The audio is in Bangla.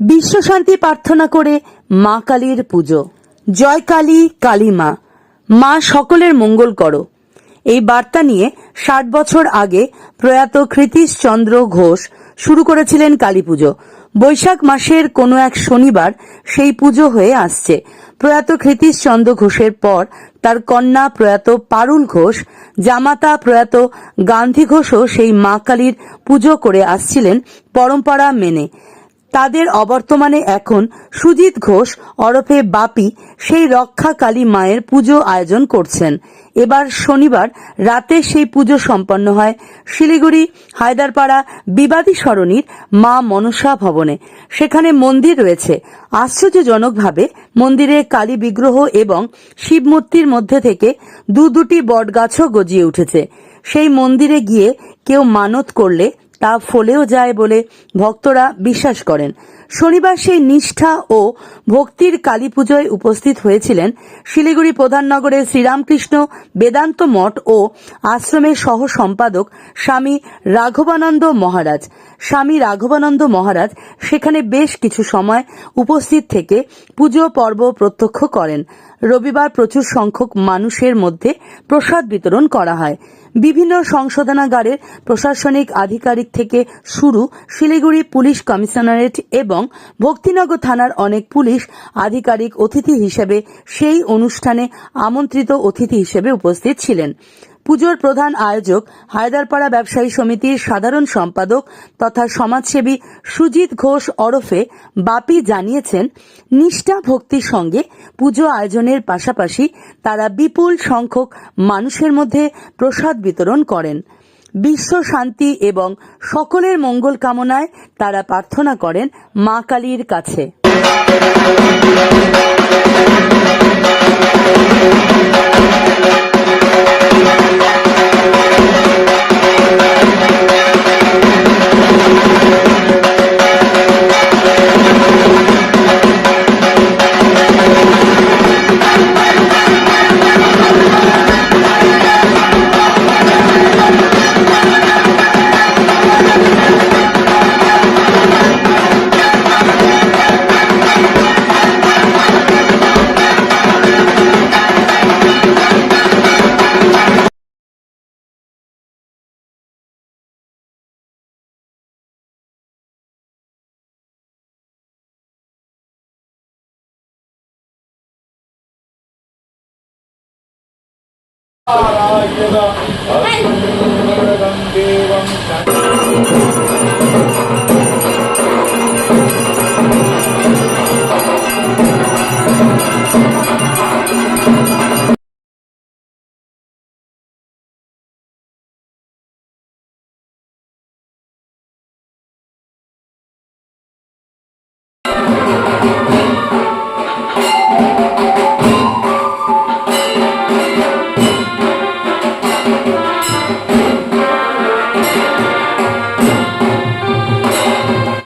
বিশ্বশান্তি প্রার্থনা করে মা কালীর পুজো। জয় কালী কালী মা। মা সকলের মঙ্গল করো। এই বার্তা নিয়ে ষাট বছর আগে প্রয়াত কৃতিশ চন্দ্র ঘোষ শুরু করেছিলেন কালী পুজো। বৈশাখ মাসের কোনো এক শনিবার সেই পুজো হয়ে আসছে। প্রয়াত কৃতিশ চন্দ্র ঘোষের পর তার কন্যা প্রয়াত পারুল ঘোষ, জামাতা প্রয়াত গান্ধী ঘোষও সেই মা কালীর পুজো করে আসছিলেন পরম্পরা মেনে। তাদের অবর্তমানে এখন সুজিত ঘোষ, ওরফে বাপি, সেই রক্ষা কালী মায়ের পুজো আয়োজন করছেন। এবার শনিবার রাতে সেই পুজো সম্পন্ন হয় শিলিগুড়ি, হায়দারপাড়া, বিবাদী সরণির মা মনসা ভবনে। সেখানে মন্দির রয়েছে। আশ্চর্যজনকভাবে মন্দিরে কালী বিগ্রহ এবং শিব মূর্তির মধ্যে থেকে দু দুটি বটগাছও গজিয়ে উঠেছে। সেই মন্দিরে গিয়ে কেউ মানত করলে তা ফলেও যায় বলে ভক্তরা বিশ্বাস করেন। শনিবার সেই নিষ্ঠা ও ভক্তির কালী পুজোয় উপস্থিত হয়েছিলেন শিলিগুড়ি প্রধাননগরের শ্রীরামকৃষ্ণ বেদান্ত মঠ ও আশ্রমের সহ সম্পাদক স্বামী রাঘবানন্দ মহারাজ। স্বামী রাঘবানন্দ মহারাজ সেখানে বেশ কিছু সময় উপস্থিত থেকে পুজো পর্ব প্রত্যক্ষ করেন। রবিবার প্রচুর সংখ্যক মানুষের মধ্যে প্রসাদ বিতরণ করা হয়। বিভিন্ন সংশোধনাগারের প্রশাসনিক আধিকারিক থেকে শুরু শিলিগুড়ি পুলিশ কমিশনারেট এবং ভক্তিনগর থানার অনেক পুলিশ আধিকারিক অতিথি হিসেবে সেই অনুষ্ঠানে আমন্ত্রিত অতিথি হিসেবে উপস্থিত ছিলেন। পুজোর প্রধান আয়োজক হায়দারপাড়া ব্যবসায়ী সমিতির সাধারণ সম্পাদক তথা সমাজসেবী সুজিত ঘোষ ওরফে বাপি জানিয়েছেন, নিষ্ঠা ভক্তির সঙ্গে পুজো আয়োজনের পাশাপাশি তারা বিপুল সংখ্যক মানুষের মধ্যে প্রসাদ বিতরণ করেন। বিশ্ব শান্তি এবং সকলের মঙ্গল কামনায় তারা প্রার্থনা করেন মা কালীর কাছে। Aa, ya da